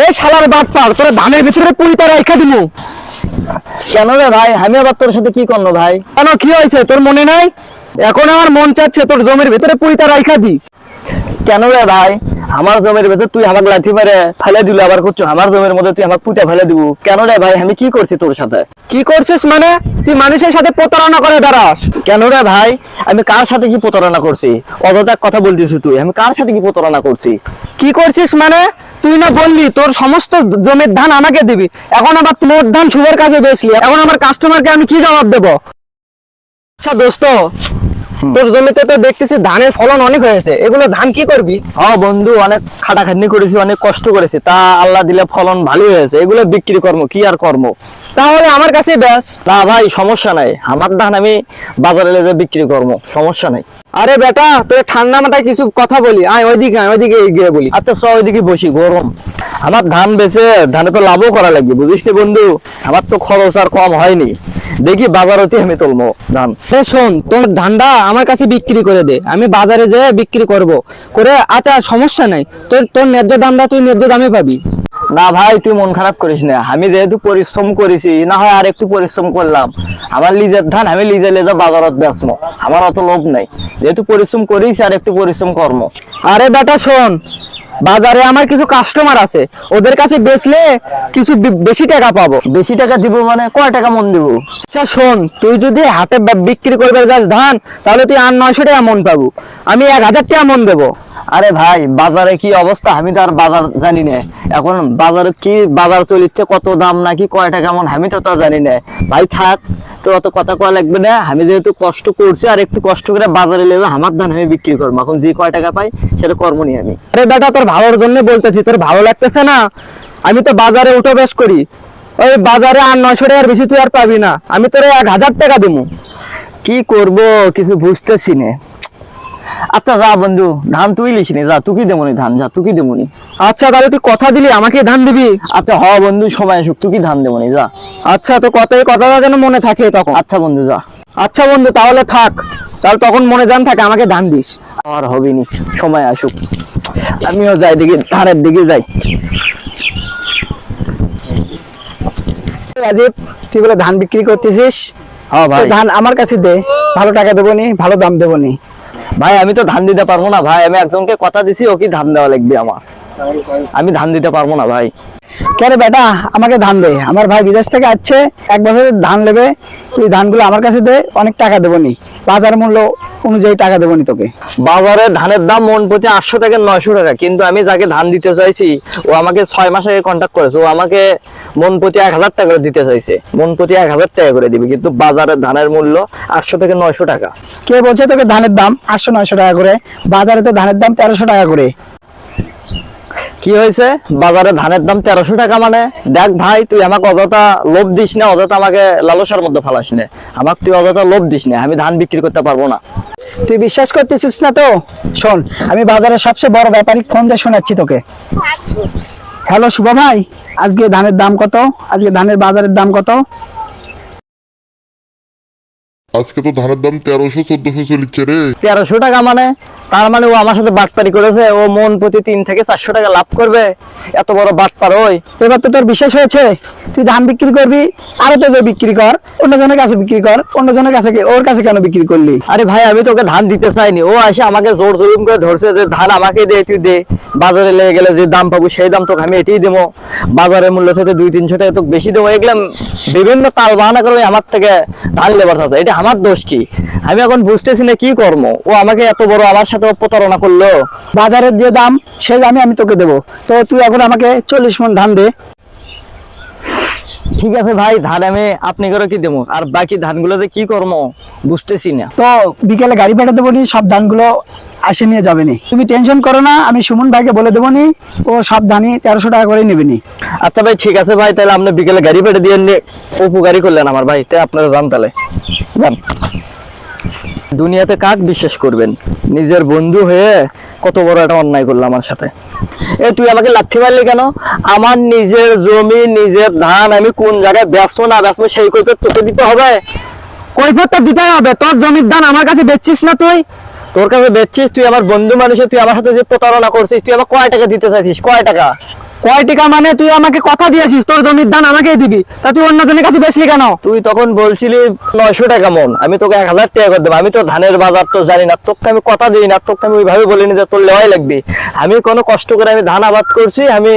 এই শালার বাদ পার তোরা ধানের ভিতরে পুরিতা রাইখা দিমু। কেন রে ভাই? আমি আবার তোর সাথে কি করল ভাই? কেন কি হয়েছে? তোর মনে নাই? এখন আমার মন চাচ্ছে তোর জমির ভিতরে পুরিতা রাইখা দি। কেন রে ভাই? আমার জমির ভেতর তুই আমাকে লাঠি মেরে ফেলে দিল আবার করছ আমার জমির মধ্যে তুই আমাকে পুঁতে ফেলে দিব। কেন রে ভাই? আমি কি করছি তোর সাথে? কি করছিস মানে? তুই মানুষের সাথে প্রতারণা করে দাঁড়াস কেন রে ভাই? আমি কার সাথে কি প্রতারণা করছি? অযথা কথা বলতেছিস তুই। আমি কার সাথে কি প্রতারণা করছি? কি করছিস মানে? তুই না বললি তোর সমস্ত জমির ধান আমাকে দিবি। এখন আবার তোর ধান শুভের কাছে বেচলি এখন আমার কাস্টমারকে আমি কি জবাব দেবো? আচ্ছা দোস্ত তোর জমিতে তো দেখতেছি ধানের ফলন অনেক হয়েছে। এগুলো ধান কি করবি? হ্যাঁ বন্ধু অনেক খাটাখাটনি করেছি অনেক কষ্ট করেছি। তা আল্লাহ দিলে ফলন ভালোই হয়েছে। এগুলো বিক্রি কর্ম কি আর কর্ম তাহলে আমার কাছে বেশ না ভাই সমস্যা নাই। আমার ধান আমি বাজারে বিক্রি কর্ম সমস্যা নাই। আরে বেটা, তোর ঠান্ডা মাথায় কিছু কথা বলি। আয়, ওইদিকে আয়, ওইদিকে গিয়ে বলি। আর তো সব ওইদিকে বসি, গরম। আমার ধান বেছে ধানে তো লাভও করা লাগবে, বুঝিস বন্ধু? আমার তো খরচ আর কম হয়নি। দেখি বাজারতে আমি তুলবো ধান শোন তোর ধানটা আমার কাছে বিক্রি করে দে আমি বাজারে যেয়ে বিক্রি করব। করে আচ্ছা সমস্যা নাই তোর তোর ন্যায্য দামটা তুই ন্যায্য দামে পাবি। না ভাই তুই মন খারাপ করিস না আমি যেহেতু পরিশ্রম করেছি না হয় আর একটু পরিশ্রম করলাম। আমার লিজের ধান আমি লিজে লেজে বাজারত বেচবো আমার অত লোভ নাই। যেহেতু পরিশ্রম করিস আর একটু পরিশ্রম কর্ম। আরে বেটা শোন বাজারে আমার কিছু কাস্টমার আছে ওদের কাছে বেচলে কিছু বেশি টাকা পাবো। বেশি টাকা দিব মানে কয় টাকা মন দিব? আচ্ছা শোন তুই যদি হাতে বিক্রি করবে যাস ধান তাহলে তুই আর নয়শো টাকা মন পাবো। আমি এক হাজার টাকা মন দেবো। আরে ভাই বাজারে কি অবস্থা? আমি তো আর বাজার জানি না। এখন বাজারে কি বাজার চলিচ্ছে কত দাম নাকি কয় টাকা মন আমি তো তা জানি না। ভাই থাক তো অত কথা কয়া লাগবে না। আমি যেহেতু কষ্ট করছি আর একটু কষ্ট করে বাজারে লেগে আমার ধান আমি বিক্রি করব। এখন যে কয় টাকা পাই সেটা কর্ম নি আমি। আরে বেটা তোর ভালোর জন্য বলতেছি তোর ভালো লাগতেছে না? আমি তো বাজারে উঠে বেশ করি। ওই বাজারে আর নয়শো টাকার বেশি তুই আর পাবি না। আমি তোর এক হাজার টাকা দেবো কি করব কিছু বুঝতেছি না। আচ্ছা যা বন্ধু ধান তুই লিস নি যা তুই কি দেবনি ধান? যা তুই কি দেবনি আচ্ছা তাহলে তুই কথা দিলি আমাকে ধান দিবি? আচ্ছা হ বন্ধু সময় আসুক তুই ধান দেবনি যা। আচ্ছা তো কথাই কথাটা যেন মনে থাকে তখন। আচ্ছা বন্ধু যা। আচ্ছা বন্ধু তাহলে থাক। তাহলে তখন মনে জান থাকে আমাকে ধান দিস। আর হবে নি সময় আসুক। আমিও যাই দেখি ধারের দিকে যাই। রাজীব তুই বলে ধান বিক্রি করতেছিস? হ্যাঁ ভাই। ধান আমার কাছে দে ভালো টাকা দেবো নি ভালো দাম দেবো নি ভাই আমি তো ধান দিতে পারব না ভাই। আমি একজনকে কথা দিছি ওকে ধান দেওয়া লাগবে আমার? আমি ধান দিতে পারব না ভাই। কেন বেটা আমাকে ধান দে। আমার ভাই বিদেশ থেকে আসছে এক বছরের ধান নেবে। তুই ধানগুলো আমার কাছে দে অনেক টাকা দেবো নি। বাজার মূল্য অনুযায়ী টাকা দেবো নি তোকে। বাজারে ধানের দাম মন প্রতি আটশো থেকে নয়শো টাকা কিন্তু আমি যাকে ধান দিতে চাইছি ও আমাকে ছয় মাস আগে কন্ট্যাক্ট করেছে। ও আমাকে মন প্রতি এক হাজার টাকা করে দিতে চাইছে। মন প্রতি এক হাজার টাকা করে দিবে কিন্তু বাজারে ধানের মূল্য আটশো থেকে নয়শো টাকা। কে বলছে তোকে ধানের দাম আটশো নয়শো টাকা করে? বাজারে তো ধানের দাম তেরোশো টাকা করে। কি হয়েছে? বাজারে ধানের দাম তেরোশো টাকা মানে। দেখ ভাই, তুই আমাকে অযথা লোভ দিস না, অযথা আমাকে লালসার মধ্যে ফালাস না। আমাকে তুই অযথা লোভ দিস না, আমি ধান বিক্রি করতে পারব না। তুই বিশ্বাস করতেছিস না তো? শোন, আমি বাজারে সবচেয়ে বড় ব্যাপারিক ফোন দিয়ে শোনাচ্ছি তোকে। হ্যালো শুভ ভাই, আজকে ধানের দাম কত? আজকে ধানের বাজারের দাম কত? আজকে তো ধানের দাম তেরোশো চোদ্দশো চলিচ্ছে রে। তেরোশো টাকা মানে? তার মানে ও আমার সাথে বাটপারি করেছে ও মন প্রতি তিন থেকে চারশো টাকা লাভ করবে। এত বড় বাটপার ওই। এবার তো তোর বিশ্বাস হয়েছে তুই ধান বিক্রি করবি আরও তো বিক্রি কর অন্য জনের কাছে বিক্রি কর অন্য জনের কাছে ওর কাছে কেন বিক্রি করলি? আরে ভাই আমি তোকে ধান দিতে চাইনি। ও আসে আমাকে জোর জুলুম করে ধরছে যে ধান আমাকে দে তুই দে। বাজারে লেগে গেলে যে দাম পাবো সেই দাম তোকে আমি এটাই দেবো। বাজারের মূল্য সাথে দুই তিনশো টাকা তোকে বেশি দেবো এগুলো বিভিন্ন তাল বাহানা করে আমার থেকে ধান লেবার থাকে এটা আমার দোষ কি? আমি এখন বুঝতেছি না কি কর্ম ও আমাকে এত বড় আমার সাথে প্রতারণা করল। বাজারের যে দাম সেই দামই আমি তোকে দেবো। তো তুই এখন আমাকে চল্লিশ মন ধান দে। ঠিক আছে ভাই ধান আমি আপনি করে কি দেবো? আর বাকি ধানগুলোতে কি কর্ম বুঝতেছি না। তো বিকেলে গাড়ি পাঠা দেবো নি সব ধানগুলো আসে নিয়ে যাবে নি। তুমি টেনশন করো না আমি সুমন ভাইকে বলে দেবো নি ও সব ধানই তেরোশো টাকা করে নেবে নি। আচ্ছা ভাই ঠিক আছে ভাই তাহলে আপনি বিকেলে গাড়ি পেটে দিয়ে উপকারী করলেন আমার ভাই তাই আপনারা যান তাহলে। দুনিয়াতে কাক বিশ্বাস করবেন? নিজের বন্ধু হয়ে কত বড় একটা অন্যায় করল আমার সাথে। এ, তুই আমাকে লাথি মারলি কেন? আমার নিজের জমি, নিজের ধান, আমি কোন জায়গায় ব্যস্ত, না ব্যস্ত, সেই কৈফিয়ত তোকে দিতে হবে। কৈফতটা দিতে হবে। তোর জমির ধান আমার কাছে বেচছিস না তুই? তোর কাছে বেচছিস, তুই আমার বন্ধু মানুষের তুই আমার সাথে যে প্রতারণা করছিস, তুই আমার কয় টাকা দিতে চাইছিস? কয় টাকা? মানে তুই আমাকে কথা দিয়েছিস, তোর জমির ধান আমাকেই দিবি। তা তুই কাছে বেচলি কেন? তুই তখন বলছিলি নয়শো টাকা মন, আমি তোকে এক হাজার টাকা করে দেবো। আমি তো ধানের বাজার তো জানি না, তোকে আমি কথা দিই না, তোকে আমি ওইভাবে বলিনি যে তোর লেওয়াই লাগবে। আমি কোনো কষ্ট করে আমি ধান আবাদ করছি, আমি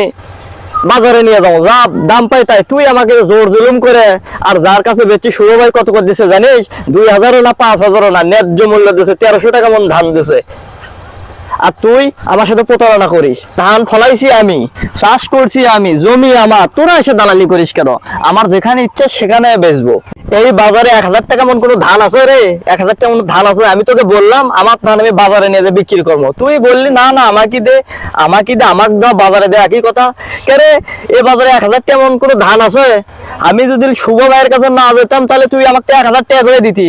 বাজারে নিয়ে যাব। যা দাম পাই তাই। তুই আমাকে জোর জুলুম করে, আর যার কাছে বেচি শুরু ভাই কত করে দিছে জানিস? দুই হাজারও না, পাঁচ হাজারও না, ন্যায্য মূল্য দিছে, তেরোশো টাকা মন ধান দিছে। আর তুই আমার সাথে প্রতারণা করিস। ধান ফলাইছি আমি, চাষ করছি আমি, জমি আমার, তোরা এসে দালালি করিস কেন? আমার যেখানে ইচ্ছা সেখানে বেচবো। এই বাজারে এক হাজার টাকা মন কোনো ধান আছে রে? এক হাজার টাকা মন ধান আছে, আমি তোকে বললাম, আমার ধান আমি বাজারে নিয়ে বিক্রি করব। তুই বললি, না না, আমাকে দে আমাকে দে আমার দাও, বাজারে দে, একই কথা। কে রে, এ বাজারে এক হাজার টাকা মন কোনো ধান আছে? আমি যদি শুভ ভাইয়ের কাছে না যেতাম, তাহলে তুই আমাকে এক হাজার টাকা করে দিতি।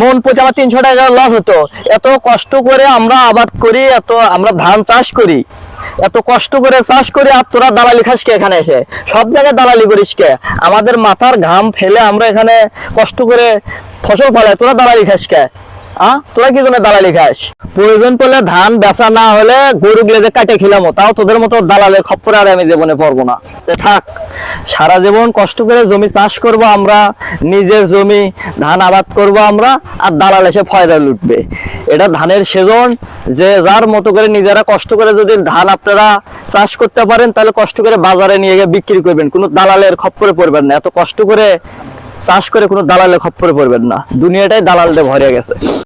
মন প্রতি আমার তিনশো টাকা লস হতো। এত কষ্ট করে আমরা আবাদ করি, এত আমরা ধান চাষ করি। এত কষ্ট করে চাষ করি আর তোরা দালালি খাস কে এখানে এসে? সব জায়গায় দালালি করিস কে? আমাদের মাথার ঘাম ফেলে আমরা এখানে কষ্ট করে ফসল ফলাই তোরা দালালি খাস কে? দালালি নিজের জমি ধান আবাদ করব আমরা, আর দালাল এসে ফয়দা লুটবে। এটা ধানের সেজন, যে যার মতো করে নিজেরা কষ্ট করে যদি ধান আপনারা চাষ করতে পারেন, তাহলে কষ্ট করে বাজারে নিয়ে গিয়ে বিক্রি করবেন। কোনো দালালের খপ্পরে পড়বেন না। এত কষ্ট করে চাষ করে কোনো দালালের খপ্পরে পড়বেন না। দুনিয়াটাই দালালদের ভরে গেছে।